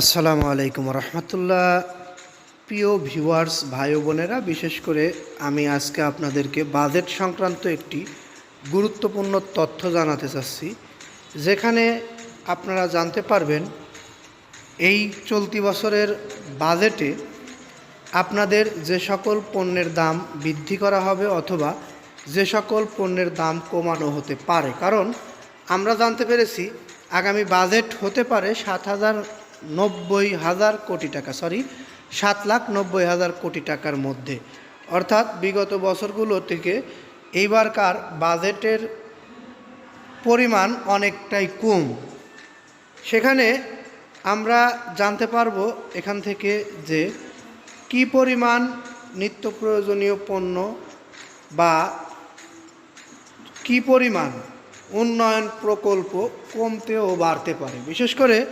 আসসালামু আলাইকুম রহমতুল্লাহ। প্রিয় ভিউয়ার্স, ভাই বোনেরা, বিশেষ করে আমি আজকে আপনাদেরকে বাজেট সংক্রান্ত একটি গুরুত্বপূর্ণ তথ্য জানাতে চাচ্ছি, যেখানে আপনারা জানতে পারবেন এই চলতি বছরের বাজেটে আপনাদের যে সকল পণ্যের দাম বৃদ্ধি করা হবে অথবা যে সকল পণ্যের দাম কমানো হতে পারে। কারণ আমরা জানতে পেরেছি, আগামী বাজেট হতে পারে সাত হাজার নব্বই হাজার কোটি টাকা সরি সাত লাখ নব্বই হাজার কোটি টাকার মধ্যে। অর্থাৎ বিগত বছরগুলো থেকে এইবারকার বাজেটের পরিমাণ অনেকটাই কম। সেখানে আমরা জানতে পারব এখান থেকে যে কি পরিমাণ নিত্য প্রয়োজনীয় পণ্য বা কি পরিমাণ উন্নয়ন প্রকল্প কমতে ও বাড়তে পারে। বিশেষ করে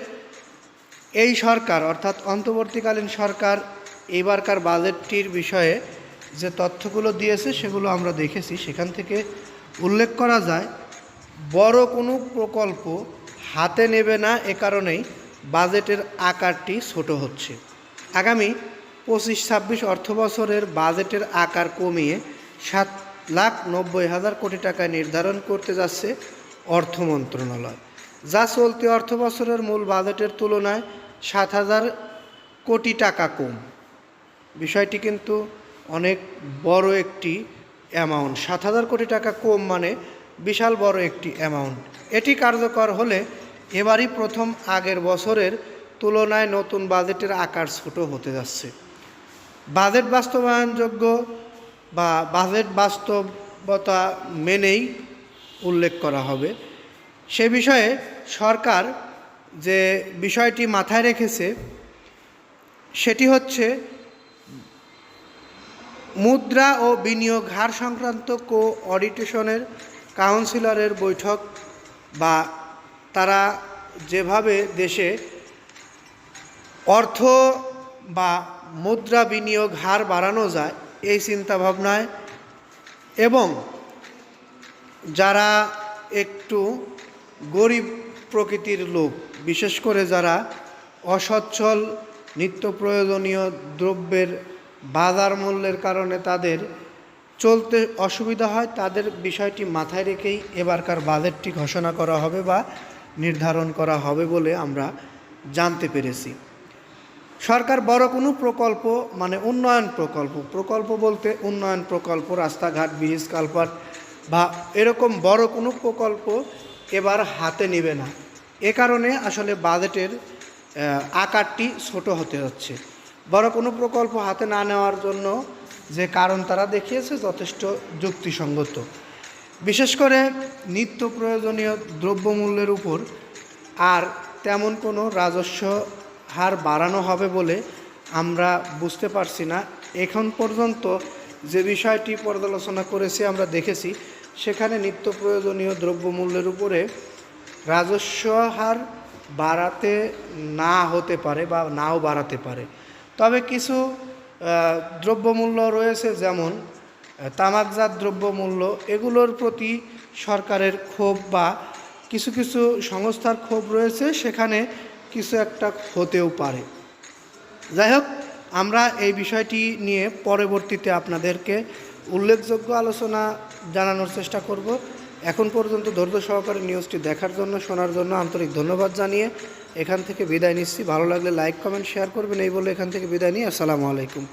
এই সরকার, অর্থাৎ অন্তর্বর্তীকালীন সরকার, এবারকার বাজেটটির বিষয়ে যে তথ্যগুলো দিয়েছে সেগুলো আমরা দেখেছি। সেখান থেকে উল্লেখ করা যায়, বড় কোনো প্রকল্প হাতে নেবে না এ কারণেই বাজেটের আকারটি ছোট হচ্ছে। আগামী পঁচিশ, ছাব্বিশ অর্থ বছরের বাজেটের আকার কমিয়ে সাত লাখ নব্বই হাজার কোটি টাকায় নির্ধারণ করতে যাচ্ছে অর্থ মন্ত্রণালয়। যা চলতি অর্থ বছরের মূল বাজেটের তুলনায় সাত হাজার কোটি টাকা কম। বিষয়টি কিন্তু অনেক বড় একটি অ্যামাউন্ট সাত হাজার কোটি টাকা কম মানে বিশাল বড় একটি অ্যামাউন্ট এটি কার্যকর হলে এবারই প্রথম আগের বছরের তুলনায় নতুন বাজেটের আকার ছোট হতে যাচ্ছে। বাজেট বাস্তবায়নযোগ্য বা বাজেট বাস্তবতা মেনেই উল্লেখ করা হবে। সে বিষয়ে সরকার যে বিষয়টি মাথায় রেখেছে, সেটি হচ্ছে মুদ্রা ও বিনিয়োগ হার সংক্রান্ত কো অডিটেশনের কাউন্সিলরের বৈঠক বা তারা যেভাবে দেশে অর্থ বা মুদ্রা বিনিয়োগ হার বাড়ানো যায়, এই চিন্তাভাবনায় এবং যারা একটু গরিব প্রকৃতির লোক, বিশেষ করে যারা অসচ্ছল নিত্য প্রয়োজনীয় দ্রব্যের বাজার মূল্যের কারণে তাদের চলতে অসুবিধা হয়, তাদের বিষয়টি মাথায় রেখেই এবারকার বাজেটটি ঘোষণা করা হবে বা নির্ধারণ করা হবে বলে আমরা জানতে পেরেছি। সরকার বড় কোনো প্রকল্প মানে উন্নয়ন প্রকল্প প্রকল্প বলতে উন্নয়ন প্রকল্প, রাস্তাঘাট, ব্রিজ, কালপাট বা এরকম বড় কোনো প্রকল্প এবার হাতে নেবে না। এ কারণে আসলে বাজেটের আকারটি ছোট হতে হচ্ছে। বড় কোনো প্রকল্প হাতে না নেওয়ার জন্য যে কারণ তারা দেখিয়েছে যথেষ্ট যুক্তিসঙ্গত। বিশেষ করে নিত্য প্রয়োজনীয় দ্রব্যমূল্যের উপর আর তেমন কোনো রাজস্ব হার বাড়ানো হবে বলে আমরা বুঝতে পারছি না। এখন পর্যন্ত যে বিষয়টি পর্যালোচনা করেছি, আমরা দেখেছি সেখানে নিত্য প্রয়োজনীয় দ্রব্যমূল্যের উপরে রাজস্ব হার বাড়াতে না হতে পারে বা নাও বাড়াতে পারে। তবে কিছু দ্রব্যমূল্য রয়েছে যেমন তামাকজাত দ্রব্যমূল্য, এগুলোর প্রতি সরকারের ক্ষোভ বা কিছু কিছু সংস্থার ক্ষোভ রয়েছে, সেখানে কিছু একটা হতেও পারে। যাই হোক, আমরা এই বিষয়টি নিয়ে পরবর্তীতে আপনাদেরকে উল্লেখযোগ্য আলোচনা জানানোর চেষ্টা করব। এখন পর্যন্ত ধৈর্য সহকারে নিউজটি দেখার জন্য, শোনার জন্য আন্তরিক ধন্যবাদ জানিয়ে এখান থেকে বিদায় নিচ্ছি। ভালো লাগলে লাইক, কমেন্ট, শেয়ার করবেন, এই বলে এখান থেকে বিদায় নিয়ে আসসালামু আলাইকুম।